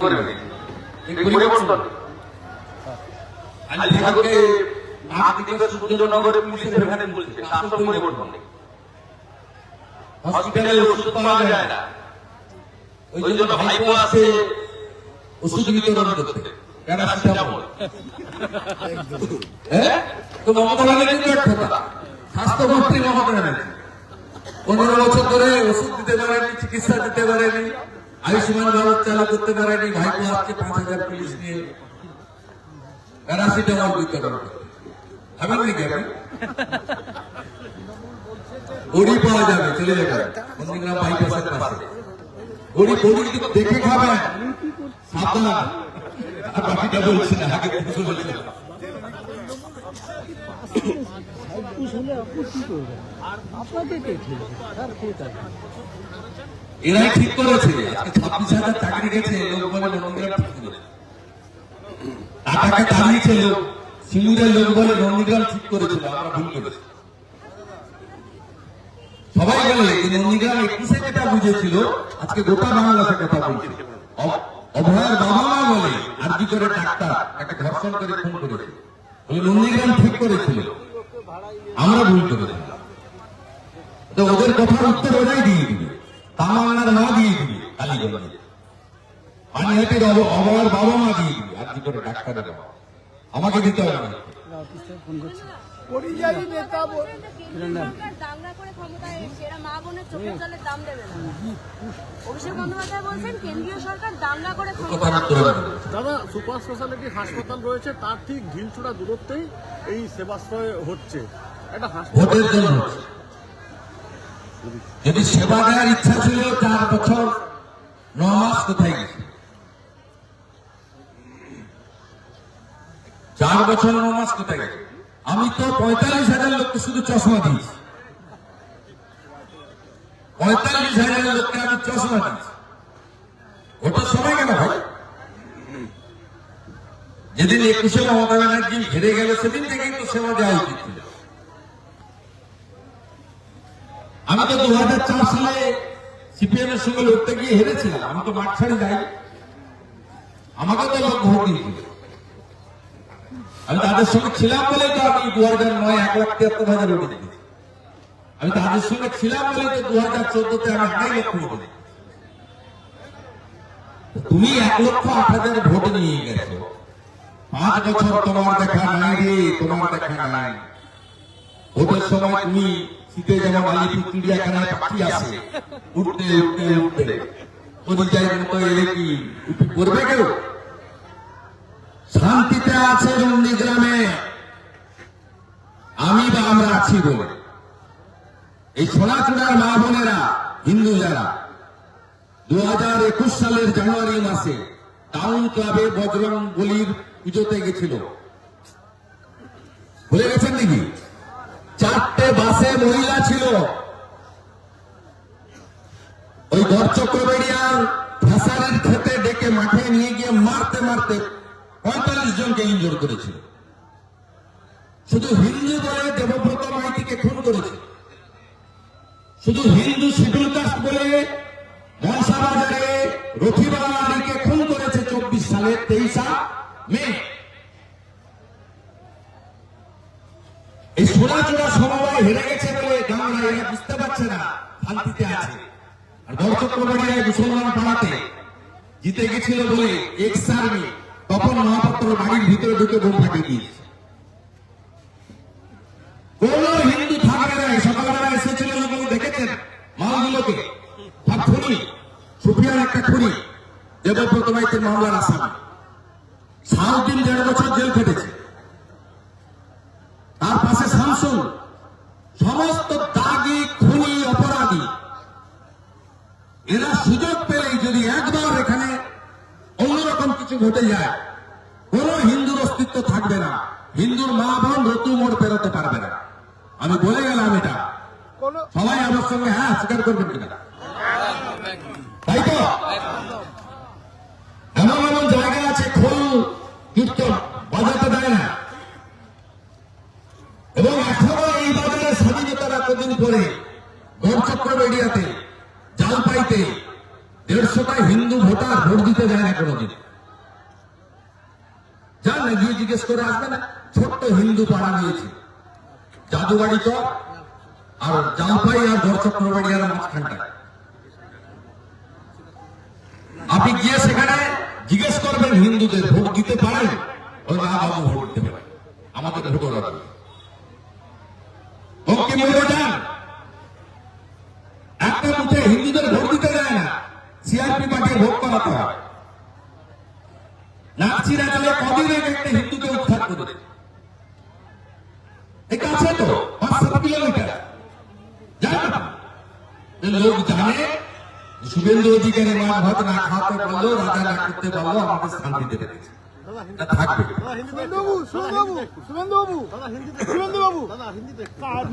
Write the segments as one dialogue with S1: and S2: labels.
S1: করবে এই পরিবর্তন। আজ ঠাকুরকে নাক দিকে পুলিশের ভ্যানে বলছে আসল পরিবর্তন। নেই। হসপিটালে ওষুধ পাওয়া যায় না। ওই জন্য ভাইপো আছে ওষুধ বিতরণ করতে। প্যারাসিটামল। হ্যাঁ? তো মমতা স্বাস্থ্যমন্ত্রী ব্যানার্জি। পনেরো বছর ধরে ওষুধ দিতে পারেনি চিকিৎসা দিতে পারেনি। আয়ুষ্মান ভারত চালু করতে পারেনি। ভাইপো আজকে পাঁচ হাজার পুলিশ নিয়ে প্যারাসিটামল বিতরণ ভাবেন নাকি আপনি? বড়ি পাওয়া যাবে, চলে যাবে। নন্দীগ্রাম বাইপাসের পাশে। বড়ি বড়ি দেখে খাবেন? সাবধান। বাকিটা বলছি না, আগে থেকে বলছিলাম
S2: ঘুষ
S1: এরাই ঠিক করেছে, আজকে ছাব্বিশ হাজার চাকরি গেছে লোক বলে নন্দীগ্রাম করেছে দাঁড়িয়েছে লোক বলে নন্দীগ্রাম ঠিক করেছিল আমরা ভুল করেছি। সবাই নন্দীগ্রাম একুশে বুঝেছিল, আজকে গোটা কথা বলছে। অভয়ের বাবা মা বলে, আর কি করে ডাক্তার একটা ধর্ষণ করে করেছে। ওই নন্দীগ্রাম ঠিক করেছিল। আমরা ভুল করেছিলাম তো ওদের কথার উত্তর ওরাই দিয়ে দিবে। তামান্নার মা দিয়ে দিবে কালীগঞ্জে পানিহাটির অব- অবয়ের বাবা মা দিয়ে দিবে আর কি করে ডাক্তারের বাবা আমাকে দিতে হবে না।
S3: দাদা সুপার স্পেশালিটি হাসপাতাল রয়েছে তার ঠিক ঢিলছুড়া দূরত্বেই এই সেবাশ্রয় হচ্ছে। একটা হাসপাতাল।
S1: যদি সেবা দেওয়ার ইচ্ছা ছিল চার বছর ন মাস কোথায় গেছে? চার বছর ন মাস কোথায় গেছে? আমি তো পঁয়তাল্লিশ হাজার লোককে শুধু চশমা দিয়েছি। পঁয়তাল্লিশ হাজার লোককে আমি চশমা দিয়েছি। ওটা সবাই কেন ভাই যেদিন একুশে মমতা ব্যানার্জি হেরে গেল, সেদিন থেকে তো সেবা দেওয়া উচিত ছিল আমি তো দু হাজার চার সালে সিপিএম এর সঙ্গে লড়তে গিয়ে হেরেছিলাম, আমি তো মাঠ ছাড়ি যাই। আমাকে তো লোক ভোট দিয়েছিল আমি তাদের সঙ্গে ছিলাম বলে তো আমি দু হাজার নয়, এক লাখ তিয়াত্তর হাজার ভোট দিয়েছি আমি তাদের সঙ্গে ছিলাম বলে তো দু হাজার চোদ্দতে আমি আড়াই লক্ষ ভোট তুমি এক লক্ষ আট হাজার ভোট নিয়ে গেছো। পাঁচ বছর তোমার দেখা নাই রে, তোমার দেখা নাই। ভোটের সময় তুমি উঠতে উঠতে উঠতে। কি? উঠে কেউ? শান্তিতে আছে নন্দীগ্রামে আমি বা আমরা আছি বলে। এই সোনাচূড়ার মা বোনেরা, হিন্দু যারা দু হাজার একুশ সালের জানুয়ারি মাসে টাউন ক্লাবে বজরং বলির পুজোতে গেছিল। ভুলে গেছেন নাকি? চারটে বাসে মহিলা ছিল। ওই গড়চক্রবেড়িয়ার ভাসারের খেতে ডেকে মাঠে নিয়ে গিয়ে মারতে মারতে পঁয়তাল্লিশ জনকে ইনজোর করেছিল। শুধু হিন্দু বলে দেবব্রত মাইতিকে খুন করেছে। শুধু হিন্দু শিডিউল কাস্ট বলে মনসাবাজারে রথিবাড়িকে খুন করেছে চব্বিশ সালের তেইশা মে। সমবায় হেরে গেছে বলে এরা বুঝতে পারছে না আছে। আর দর্শকবাড়িয়ায় মুসলমান পাড়াতে জিতে গেছিল বলে এক্স আর্মি তখন মহাপাত্র বাড়ির ভিতরে ঢুকে বোম ফাটিয়ে দিয়েছে। কোন হিন্দু থাকবে না সকালবেলা এসেছিল দেখেছেন মালগুলোকে। খুনি একটা খুনি, দেবব্রত মামলার আসামি। সাত দিন দেড় বছর জেল খেটেছে তার পাশে শামসুল সমস্ত দাগি খুনি অপরাধী এরা সুযোগ পেলেই যদি একবার এখানে অন্যরকম কিছু ঘটে যায় কোন হিন্দুর অস্তিত্ব থাকবে না। হিন্দুর মা বোন রতু মোড় পেরোতে পারবে না। আমি বলে গেলাম এটা। সবাই আমার সঙ্গে হ্যাঁ স্বীকার করবেন কিনা? তাই তো? এমন এমন জায়গা আছে খোল কীর্তন বাজাতে দেয় না। এবং এখনও এই বাজারে স্বাধীনতার এতদিন পরে গড়চক্র এরিয়াতে জালপাইতে দেড়শোটা হিন্দু ভোটার ভোট দিতে যায় না কোনোদিন। যান না, গিয়ে জিজ্ঞেস করে আসবেন ছোট্ট হিন্দু পাড়া রয়েছে। জাদুবাড়ি চক আর জালপাই আর গড়চক্রবাড়ি আর মাঝখানটায়। আপনি গিয়ে সেখানে জিজ্ঞেস করবেন, হিন্দুদের ভোট দিতে পারেন? ওই না বাবু ভোট পারেন আমাদের ভোট ওরা দেবে। বঙ্কিম যান একটা বুথে হিন্দুদের ভোট দিতে দেয় না। সিআরপি পার্টি ভোট করাতে হয়। নাচিরা চলে কদিন আগে একটা হিন্দুকে উদ্ধার করে। এটা আছে তো পাঁচ সাত কিলোমিটার জানেন লোক জানে শুভেন্দু অধিকারী মাছ ভাত না খাওয়াতে পারল রাজা না করতে পারল
S3: দাদা হিন্দি
S1: এটা থাকবে।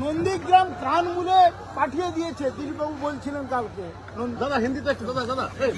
S4: নন্দীগ্রাম কান মুলে পাঠিয়ে দিয়েছে দিলীপবাবু বলছিলেন কালকে।
S3: দাদা হিন্দিতে একটু দাদা দাদা এই,